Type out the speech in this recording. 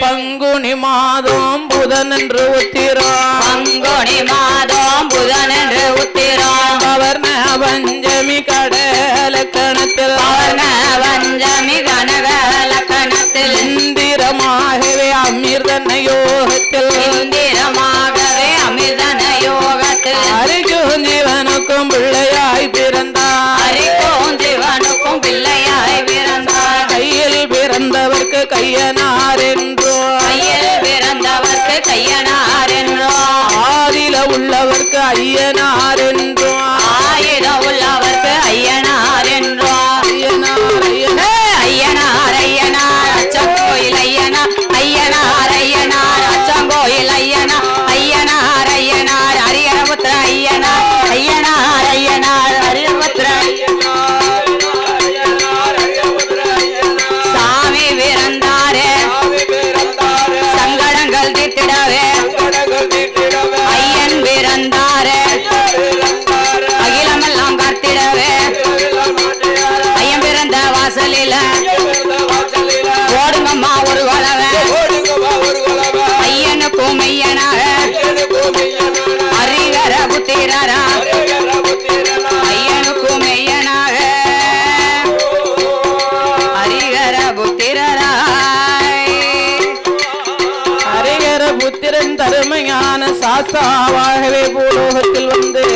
பங்குனி மாதம் புதன் என்று உத்திரம். பங்குனி மாதம் புதன் என்று உத்திரம். பவர்ண பஞ்சமி கடல கணத்தில். பௌர்ண பஞ்சமி கனக லக்கணத்தில். இந்திரமாகவே அமிர்தன யோகத்தில். இந்திரமாகவே அமிர்தன யோகத்தில். அரிஜோன் ஜீவனுக்கும் பிள்ளையாய் பிறந்தார். அரிக்கும் சிவனுக்கும் பிள்ளையாய் பிறந்தார். கையில் பிறந்தவர்க்கு கையனார் உள்ளவர்க்கு என்றும் என்றோ வாசலில. ஓடுங்கம்மா ஒரு வளவன் ஐயனுக்கும் மெய்யனாக அறிகர புத்திரரா. ஐயனுக்கும் மெய்யனாக அறிகர புத்திரராய். ஹரிகர புத்திரன் தருமையான சாஸ்தாவாகவே பூலோகத்தில் வந்து